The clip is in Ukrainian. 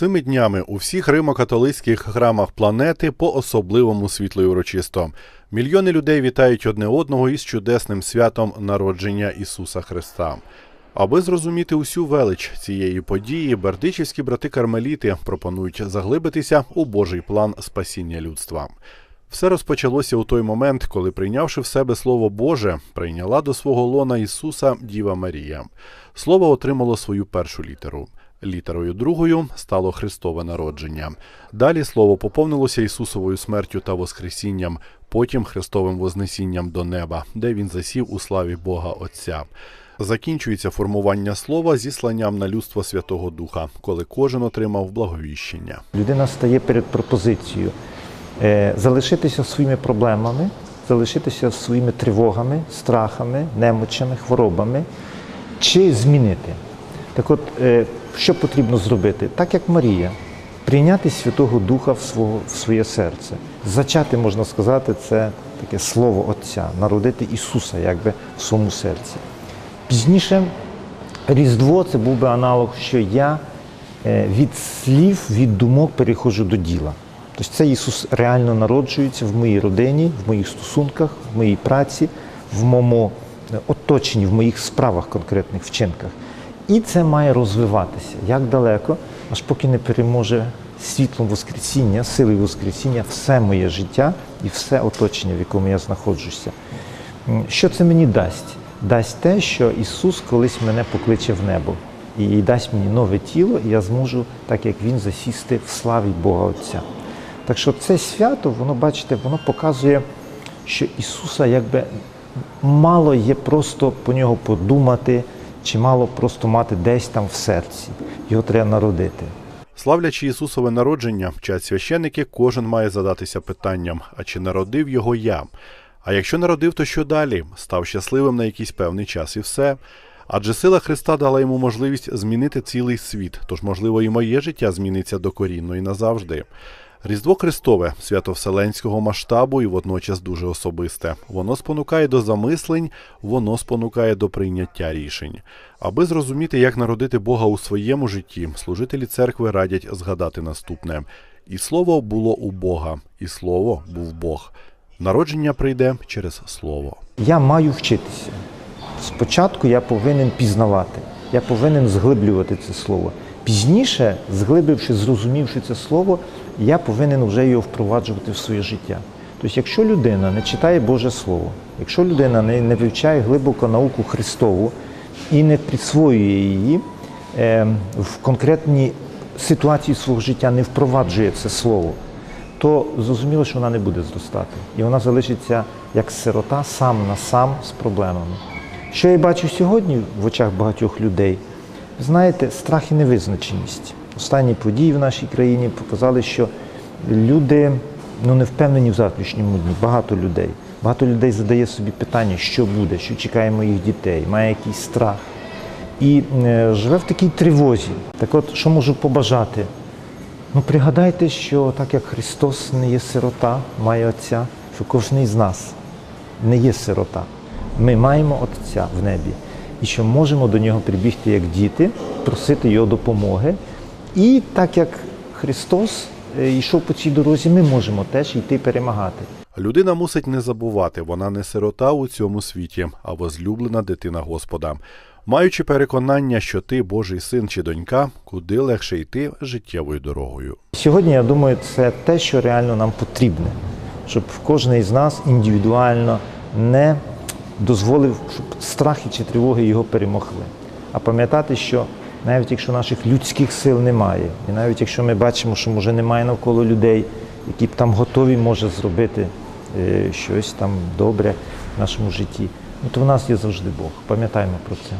Цими днями у всіх римо-католицьких храмах планети по особливому світло і урочисто. Мільйони людей вітають одне одного із чудесним святом народження Ісуса Христа. Аби зрозуміти усю велич цієї події, бердичівські брати кармеліти пропонують заглибитися у Божий план спасіння людства. Все розпочалося у той момент, коли, прийнявши в себе Слово Боже, прийняла до свого лона Ісуса Діва Марія. Слово отримало свою першу літеру. Літерою другою стало Христове народження. Далі слово поповнилося Ісусовою смертю та Воскресінням, потім Христовим Вознесінням до неба, де він засів у славі Бога Отця. Закінчується формування слова зісланням на людство Святого Духа, коли кожен отримав благовіщення. Людина стає перед пропозицією е, залишитися своїми проблемами, залишитися своїми тривогами, страхами, немочами, хворобами чи змінити. Так от, е, що потрібно зробити? Так як Марія, прийняти Святого Духа в, свого, в своє серце. Зачати, можна сказати, це таке слово Отця, народити Ісуса якби в своєму серці. Пізніше Різдво це був би аналог, що я е, від слів, від думок переходжу до діла. Тобто це Ісус реально народжується в моїй родині, в моїх стосунках, в моїй праці, в моєму е, оточенні, в моїх справах, конкретних вчинках. І це має розвиватися як далеко, аж поки не переможе світлом Воскресіння, силою Воскресіння все моє життя і все оточення, в якому я знаходжуся. Що це мені дасть? Дасть те, що Ісус колись мене покличе в небо і дасть мені нове тіло, і я зможу, так як Він, засісти в славі Бога Отця. Так що це свято, воно, бачите, воно показує, що Ісуса якби мало є просто по нього подумати, чи мало просто мати десь там в серці. Його треба народити. Славлячи Ісусове народження, вчать священники, кожен має задатися питанням: а чи народив його я? А якщо народив, то що далі? Став щасливим на якийсь певний час і все. Адже сила Христа дала йому можливість змінити цілий світ, тож, можливо, і моє життя зміниться докорінно і назавжди. Різдво Христове, свято вселенського масштабу і водночас дуже особисте. Воно спонукає до замислень, воно спонукає до прийняття рішень. Аби зрозуміти, як народити Бога у своєму житті, служителі церкви радять згадати наступне: і слово було у Бога, і слово був Бог. Народження прийде через слово. Я маю вчитися. Спочатку я повинен пізнавати, я повинен зглиблювати це слово. Пізніше, зглибивши, зрозумівши це слово, я повинен вже його впроваджувати в своє життя. Тобто, якщо людина не читає Боже Слово, якщо людина не, не вивчає глибоко науку Христову і не присвоює її е, в конкретні ситуації свого життя, не впроваджує це слово, то зрозуміло, що вона не буде зростати. І вона залишиться як сирота сам на сам з проблемами. Що я бачу сьогодні в очах багатьох людей, знаєте, страх і невизначеність. Останні події в нашій країні показали, що люди ну, не впевнені в завтрашньому дні. Багато людей. Багато людей задає собі питання, що буде, що чекає моїх дітей, має якийсь страх. І е, живе в такій тривозі. Так от, що можу побажати? Ну, пригадайте, що так як Христос не є сирота, має Отця, що кожен з нас не є сирота. Ми маємо Отця в небі. І що можемо до нього прибігти як діти, просити його допомоги. І так як Христос е, йшов по цій дорозі, ми можемо теж йти перемагати. Людина мусить не забувати, вона не сирота у цьому світі, а возлюблена дитина Господа. Маючи переконання, що ти Божий син чи донька, куди легше йти життєвою дорогою. Сьогодні, я думаю, це те, що реально нам потрібне, щоб кожен із нас індивідуально не дозволив, щоб страхи чи тривоги його перемогли. А пам'ятати, що навіть якщо наших людських сил немає, і навіть якщо ми бачимо, що може немає навколо людей, які б там готові може зробити е, щось там добре в нашому житті, ну то в нас є завжди Бог. Пам'ятаємо про це.